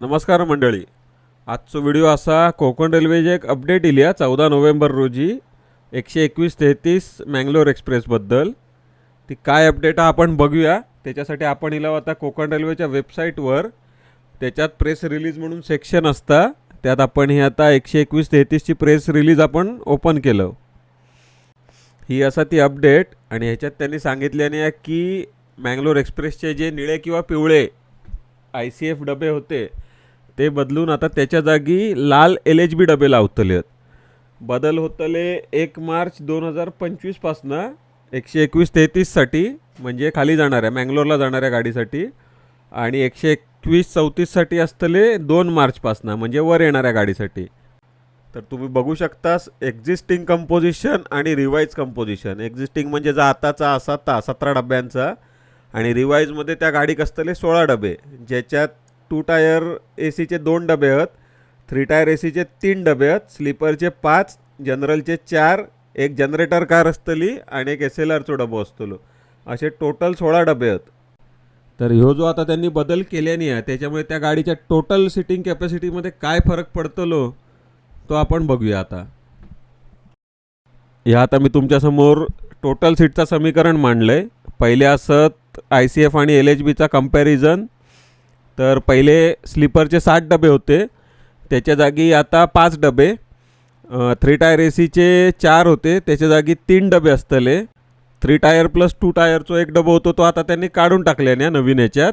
नमस्कार मंडळी. आजचो व्हिडिओ असा कोकण रेल्वेचे एक अपडेट इली चौदा नोव्हेंबर रोजी एकशे एकवीस तेहतीस मँगलोर एक्सप्रेसबद्दल. ती काय अपडेट आपण बघूया. त्याच्यासाठी आपण इला आता कोकण रेल्वेच्या वेबसाईटवर. त्याच्यात प्रेस रिलीज म्हणून सेक्शन असता. त्यात आपण ही आता एकशे एकवीस तेहतीसची प्रेस रिलीज आपण ओपन केलं. ही असा ती अपडेट आणि ह्याच्यात त्यांनी सांगितल्याने की मँगलोर एक्सप्रेसचे जे निळे किंवा पिवळे आय सी एफ डबे होते ते बदलून आता त्याच्या जागी लाल एल एच बी डबे लावतले आहेत. बदल होतले एक मार्च दोन हजार पंचवीसपासनं एकशे एकवीस तेहतीससाठी म्हणजे खाली जाणाऱ्या मँगलोरला जाणाऱ्या गाडीसाठी आणि एकशे एकवीस चौतीससाठी असतले दोन मार्चपासनं म्हणजे वर येणाऱ्या गाडीसाठी. तर तुम्ही बघू शकतास एक्झिस्टिंग कंपोजिशन आणि रिवाईज कंपोजिशन एक्झिस्टिंग म्हणजे जा आताचा असा ता सतरा डब्यांचा आणि रिवाईजमध्ये त्या गाडीक असतले सोळा डबे ज्याच्यात टू टायर ए सीचे दोन डबे आहेत. थ्री टायर ए सीचे तीन डबे आहेत. स्लीपरचे पाच जनरलचे चार एक जनरेटर कार असतली आणि एक एस एल आरचो डबो असतलो. असे टोटल सोळा डबे आहेत. तर ह्यो जो आता त्यांनी बदल केल्याने आहे त्याच्यामुळे त्या गाडीच्या टोटल सिटिंग कॅपॅसिटीमध्ये काय फरक पडतलो तो आपण बघूया आता. ह्या आता मी तुमच्यासमोर टोटल सीटचं समीकरण मांडलं आहे पहिले असत आय सी एफ आणि एल एच बीचा कंपॅरिझन तर पहिले स्लीपरचे सात डबे होते. त्याच्या जागी आता पाच डबे. थ्री टायर ए सीचे चार होते. त्याच्या जागी तीन डबे असतले. थ्री टायर प्लस टू टायरचो एक डबो होतो तो आता त्यांनी काढून टाकल्याने नवीन याच्यात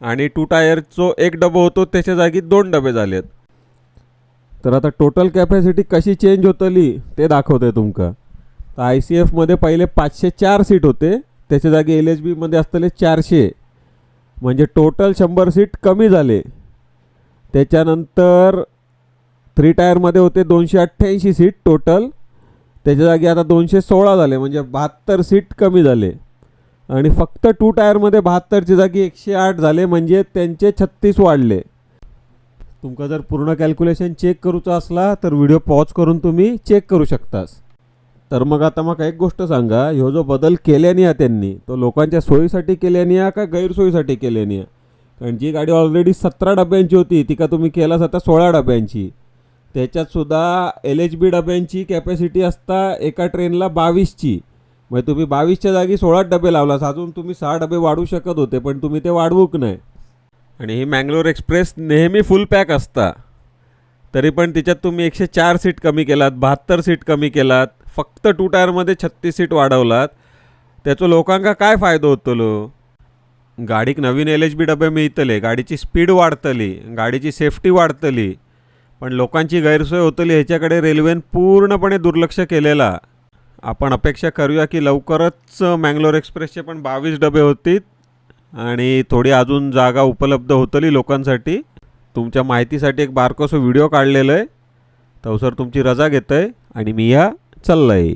आणि टू टायरचो एक डबो होतो त्याच्या जागी दोन डबे झालेत. तर आता टोटल कॅपॅसिटी कशी चेंज होतली ते दाखवते तुमका. तर आय सी एफमध्ये पहिले पाचशे चार सीट होते. त्याच्या जागी एल एच बीमध्ये असतले चारशे. म्हणजे टोटल शंभर सीट कमी झाले. त्याच्यानंतर थ्री टायरमध्ये होते दोनशे अठ्ठ्याऐंशी सीट टोटल. त्याच्या जागी आता दोनशे सोळा झाले म्हणजे बहात्तर सीट कमी झाले. आणि फक्त टू टायरमध्ये बहात्तरच्या जागी एकशे आठ झाले म्हणजे त्यांचे छत्तीस वाढले. तुमका जर पूर्ण कॅल्क्युलेशन चेक करूचा असला तर व्हिडिओ पॉज करून तुम्ही चेक करू शकतास. तर मग आता मग एक गोष्ट सांगा ह्यो जो बदल केल्याने हा त्यांनी तो लोकांच्या सोयीसाठी केल्याने हा का गैरसोयीसाठी केल्याने या? कारण जी गाडी ऑलरेडी सतरा डब्यांची होती ती का तुम्ही केलास आता सोळा डब्यांची. त्याच्यातसुद्धा एल एच बी डब्यांची कॅपॅसिटी असता एका ट्रेनला बावीसची. म्हणजे तुम्ही बावीसच्या जागी सोळा डबे लावलास अजून तुम्ही सहा डबे वाढवू शकत होते पण तुम्ही ते वाढवूक नाही. आणि ही मँगलोर एक्सप्रेस नेहमी फुल पॅक असता. तरी पण तिच्यात तुम्ही एकशे चार सीट कमी केलात बहात्तर सीट कमी केलात. फक्त टू टायरमध्ये छत्तीस सीट वाढवलात. त्याचो लोकांका काय फायदो होतलो? गाडीक नवीन एल एच बी डबे मिळतले गाडीची स्पीड वाढतली गाडीची सेफ्टी वाढतली पण लोकांची गैरसोय होतली ह्याच्याकडे रेल्वेन पूर्णपणे दुर्लक्ष केलेला. आपण अपेक्षा करूया की लवकरच मँगलोर एक्सप्रेसचे पण बावीस डबे होतील आणि थोडी अजून जागा उपलब्ध होतली लोकांसाठी. तुमच्या माहितीसाठी एक बारकोसो व्हिडिओ काढलेलं आहे तवसर तुमची रजा घेतं आहे आणि मी या चाललं आहे